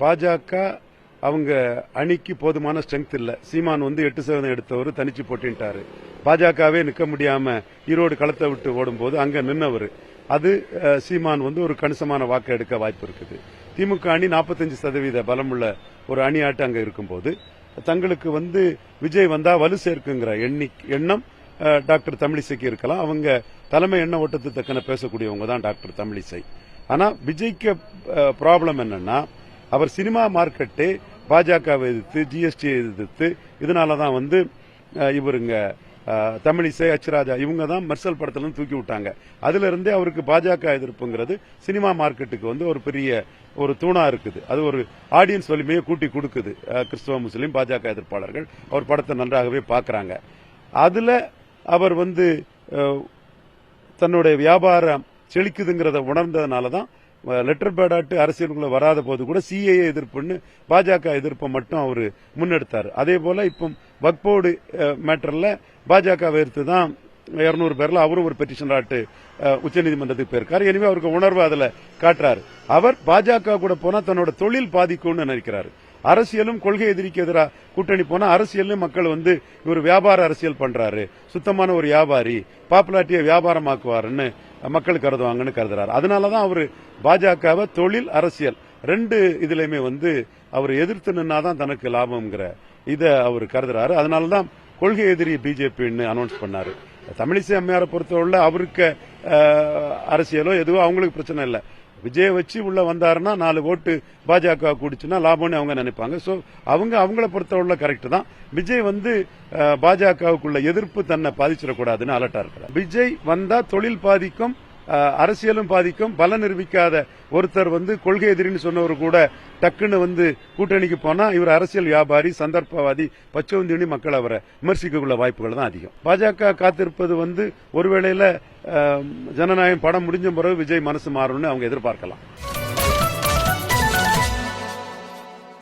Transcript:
பாஜக அவங்க அணிக்கு போதுமான ஸ்ட்ரென்த் இல்ல. சீமான் வந்து எட்டு சதவீதம் எடுத்தவர் தனிச்சு போட்டின்ட்டாரு. பாஜகவே நிக்க முடியாம ஈரோடு களத்தை விட்டு ஓடும்போது அங்க நின்னவர். அது சீமான் வந்து ஒரு கணிசமான வாக்கு எடுக்க வாய்ப்பு இருக்குது. திமுக அணி 45% சதவீத பலமுள்ள ஒரு அணியாட்டு அங்க இருக்கும்போது தங்களுக்கு வந்து விஜய் வந்தா வலு சேர்க்குங்கிற எண்ணம் டாக்டர் தமிழிசைக்கு இருக்கலாம். அவங்க தலைமை எண்ண ஓட்டத்து தக்கன பேசக்கூடியவங்க தான் டாக்டர் தமிழிசை. ஆனா விஜய்க்கு ப்ராப்ளம் என்னன்னா அவர் சினிமா மார்க்கெட்டே பாஜகவை எதிர்த்து ஜிஎஸ்டி எதிர்த்து இதனால தான் வந்து இவருங்க தமிழிசை அச்சுராஜா இவங்க தான் மெர்சல் படத்துலேருந்து தூக்கி விட்டாங்க. அதுல இருந்தே அவருக்கு பாஜக எதிர்ப்புங்கிறது சினிமா மார்க்கெட்டுக்கு வந்து ஒரு பெரிய ஒரு தூணா இருக்குது. அது ஒரு ஆடியன்ஸ் வலிமையை கூட்டி கொடுக்குது. கிறிஸ்துவ கிறிஸ்தவ முஸ்லீம் பாஜக எதிர்ப்பாளர்கள் அவர் படத்தை நன்றாகவே பார்க்குறாங்க. அதுல அவர் வந்து தன்னுடைய வியாபாரம் செழிக்குதுங்கிறத உணர்ந்ததுனால தான் லெட்டர் பேடாட்டு அரசியலுக்குள்ள வராத போது கூட சிஏஏ எதிர்ப்புன்னு பாஜக எதிர்ப்பை மட்டும் அவர் முன்னெடுத்தார். அதே போல இப்போ வக்போர்டு மேட்டர்ல பாஜக எதிர்த்து தான் இருநூறு பேர்ல அவரும் ஒரு பெட்டிஷன் ஆட்டு உச்சநீதிமன்றத்துக்கு போயிருக்காரு. எனவே அவருக்கு உணர்வு அதுல காட்டுறாரு. அவர் பாஜக கூட போனா தன்னோட தொழில் பாதிக்கும்னு நினைக்கிறாரு. அரசியலும் கொள்கை எதிரிக்கு எதிராக கூட்டணி போனால் அரசியலும் மக்கள் வந்து இவர் வியாபார அரசியல் பண்ணுறாரு சுத்தமான ஒரு வியாபாரி பாப்புலாரிட்டியை வியாபாரமாக்குவாருன்னு மக்கள் கருதுவாங்கன்னு கருதுறாரு. அதனாலதான் அவர் பாஜகவை தொழில் அரசியல் ரெண்டு இதுலையுமே வந்து அவர் எதிர்த்து நின்னாதான் தனக்கு லாபம்ங்கிற இதை அவர் கருதுறாரு. அதனாலதான் கொள்கை எதிரி பிஜேபின்னு அனௌன்ஸ் பண்ணாரு. தமிழிசை அம்மையாரை பொறுத்தவரை அவருக்கு அரசியலோ எதுவோ அவங்களுக்கு பிரச்சனை இல்லை. விஜய வச்சு உள்ள வந்தாருன்னா நாலு ஓட்டு பாஜக கூடிச்சுன்னா லாபம்னு அவங்க நினைப்பாங்க. ஸோ அவங்க அவங்கள பொறுத்தவரை கரெக்ட் தான். விஜய் வந்து பாஜகவுக்குள்ள எதிர்ப்பு தன்னை பாதிச்சிடக்கூடாதுன்னு அலர்ட்டா இருக்கிறார். விஜய் வந்தா தொழில் பாதிக்கும் அரசியலும் பாதிக்கும். பலன் நிரூபிக்காத ஒருத்தர் வந்து கொள்கை எதிரின்னு சொன்னவர் கூட டக்குன்னு வந்து கூட்டணிக்கு போனா இவர் அரசியல் வியாபாரி சந்தர்ப்பவாதி பச்சவந்தினி மக்கள் அவரை விமர்சிக்கக்குள்ள வாய்ப்புகள் தான் அதிகம். பாஜக காத்திருப்பது வந்து ஒருவேளையில ஜனநாயகம் படம் முடிஞ்ச பிறகு விஜய் மனசு மாறும்னு அவங்க எதிர்பார்க்கலாம்.